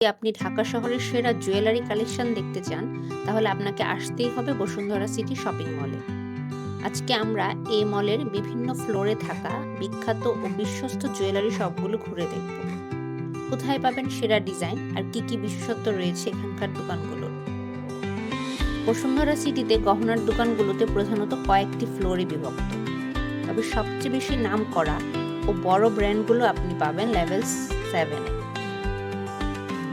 যদি আপনি ঢাকা শহরের সেরা জুয়েলারি কালেকশন দেখতে চান, তাহলে আপনাকে আসতেই হবে বসুন্ধরা সিটি শপিং মলে। আজকে আমরা এই মলের বিভিন্ন ফ্লোরে থাকা বিখ্যাত ও বিশ্বস্ত জুয়েলারি শপগুলো ঘুরে দেখব। কোথায় পাবেন সেরা ডিজাইন আর কি কি বিশেষত্ব রয়েছে এখানকার দোকানগুলোর বসুন্ধরা সিটিতে গহনার দোকানগুলোতে প্রধানত কয়েকটি ফ্লোরে বিভক্ত। তবে সবচেয়ে বেশি নাম করা ও বড় ব্র্যান্ডগুলো আপনি পাবেন লেভেল সেভেনে।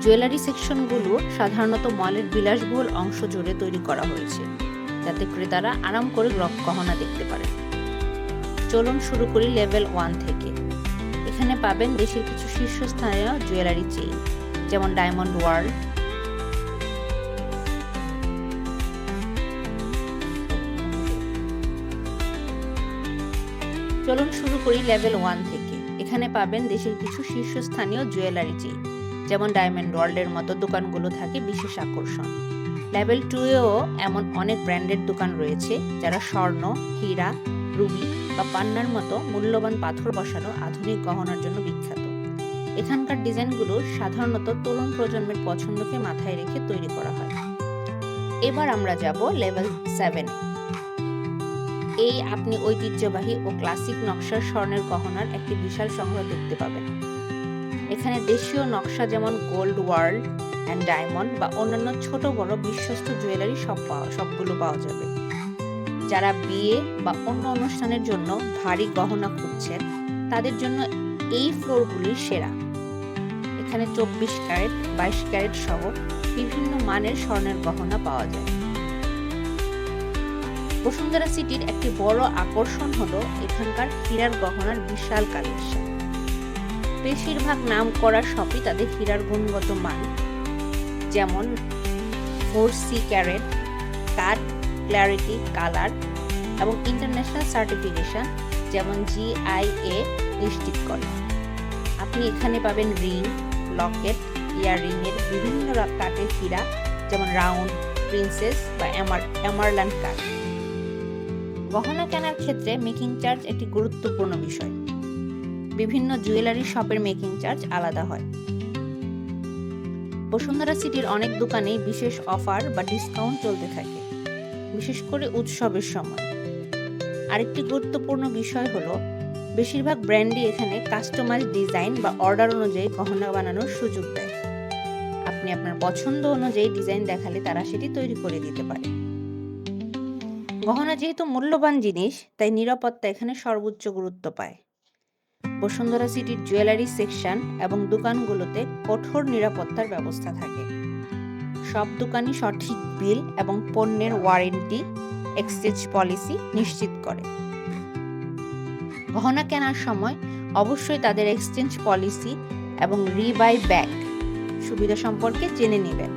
জুয়েলারি সেকশনগুলো সাধারণত মলের বিলাসবহুল অংশ জুড়ে তৈরি করা হয়েছে, যাতে ক্রেতারা আরাম করে গহনা দেখতে পারে। চলুন শুরু করি লেভেল ওয়ান থেকে। এখানে পাবেন দেশের কিছু শীর্ষস্থানীয় জুয়েলারি চেইন, যেমন ডায়মন্ড ওয়ার্ল্ড। চলুন শুরু করি লেভেল ওয়ান থেকে। এখানে পাবেন দেশের কিছু শীর্ষস্থানীয় জুয়েলারি চেইন। যেমন ডায়মন্ড ওয়ার্ল্ডের মতো দোকানগুলো থাকে, বিশেষ আকর্ষণ। লেভেল টুয়েও এমন অনেক ব্র্যান্ডের দোকান রয়েছে, যারা স্বর্ণ, হীরা, রুবি বা পান্নার মতো মূল্যবান পাথর বসানো আধুনিক গহনার জন্য বিখ্যাত। এখানকার ডিজাইনগুলো সাধারণত তরুণ প্রজন্মের পছন্দকে মাথায় রেখে তৈরি করা হয়। এবার আমরা যাব লেভেল সেভেন এই আপনি ঐতিহ্যবাহী ও ক্লাসিক নকশার স্বর্ণের গহনার একটি বিশাল সংগ্রহ দেখতে পাবেন। এখানে দেশীয় নকশা যেমন গোল্ড ওয়ার্ল্ড অ্যান্ড ডায়মন্ড বা অন্যান্য ছোট বড় বিশ্বস্ত জুয়েলারি সব পাওয়া, সবগুলো পাওয়া যাবে। যারা বিয়ে বা অন্য অনুষ্ঠানের জন্য ভারী গহনা খুঁজছেন, তাদের জন্য এই ফ্লোরগুলি সেরা। এখানে চব্বিশ ক্যারেট, বাইশ ক্যারেট সহ বিভিন্ন মানের স্বর্ণের গহনা পাওয়া যায়। বসুন্ধরা সিটির একটি বড় আকর্ষণ হলো এখানকার হীরার গহনার বিশাল কালেকশন। বেশিরভাগ নাম করা শপই তাদের হীরার গুণগত মান। যেমন four C carat, cut, clarity, colour এবং ইন্টারন্যাশনাল সার্টিফিকেশন, যেমন জিআইএ নিশ্চিত করে। আপনি এখানে পাবেন রিং, লকেট ইয়াররিং এর বিভিন্ন কাঠের হীরা, যেমন রাউন্ড, প্রিন্সেস বা এমার এমারল্যান্ড কাঠ। গহনা কেনার ক্ষেত্রে মেকিং চার্জ একটি গুরুত্বপূর্ণ বিষয়। বিভিন্ন জুয়েলারি শপের মেকিং চার্জ আলাদা হয়। বসুন্ধরা সিটির অনেক দোকানেই বিশেষ অফার বা ডিসকাউন্ট চলতে থাকে, বিশেষ করে উৎসবের সময়। আরেকটি গুরুত্বপূর্ণ বিষয় হলো, বেশিরভাগ ব্র্যান্ডই এখানে কাস্টমাইজ ডিজাইন বা অর্ডার অনুযায়ী গহনা বানানোর সুযোগ দেয়। আপনি আপনার পছন্দ অনুযায়ী ডিজাইন দেখালে তারা সেটি তৈরি করে দিতে পারে। গহনা যেহেতু মূল্যবান জিনিস, তাই নিরাপত্তা এখানে সর্বোচ্চ গুরুত্ব পায়। বসুন্ধরা সিটির জুয়েলারি সেকশন এবং দোকানগুলোতে কঠোর নিরাপত্তার ব্যবস্থা থাকে। সব দোকানই সঠিক বিল এবং পণ্যের ওয়ারেন্টি, এক্সচেঞ্জ পলিসি নিশ্চিত করে। গহনা কেনার সময় অবশ্যই তাদের এক্সচেঞ্জ পলিসি এবং রিবাই ব্যাক সুবিধা সম্পর্কে জেনে নেবেন।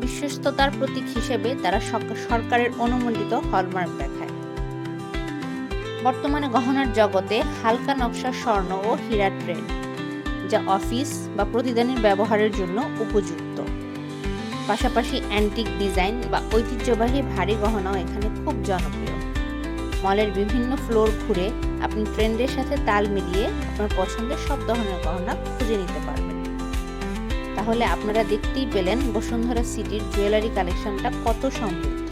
বিশ্বস্ততার প্রতীক হিসেবে তারা সরকারের অনুমোদিত হলমার্ক দেখায় বর্তমানে গহনার জগতে হালকা নকশা স্বর্ণ ও হীরার ট্রেন্ড যা অফিস বা প্রতিদিনের ব্যবহারের জন্য উপযুক্ত। পাশাপাশি অ্যান্টিক ডিজাইন বা ঐতিহ্যবাহী ভারী গহনাও এখানে খুব জনপ্রিয়। মলের বিভিন্ন ফ্লোর ঘুরে আপনি ট্রেন্ডের সাথে তাল মিলিয়ে আপনার পছন্দের সব ধরনের গহনা খুঁজে নিতে পারবেন। তাহলে আপনারা দেখতেই পেলেন বসুন্ধরা সিটির জুয়েলারি কালেকশনটা কত সমৃদ্ধ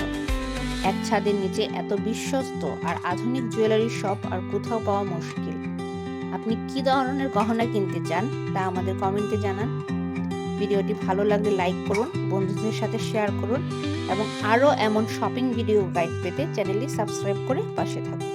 এক ছাদের নিচে এত বিশ্বস্ত আর আধুনিক জুয়েলারি শপ আর কোথাও পাওয়া মুশকিল। আপনি কি ধরনের গহনা কিনতে চান তা আমাদের কমেন্টে জানান। ভিডিওটি ভালো লাগলে লাইক করুন, বন্ধুদের সাথে শেয়ার করুন এবং আরও এমন শপিং ভিডিও গাইড পেতে চ্যানেলটি সাবস্ক্রাইব করে পাশে থাকুন।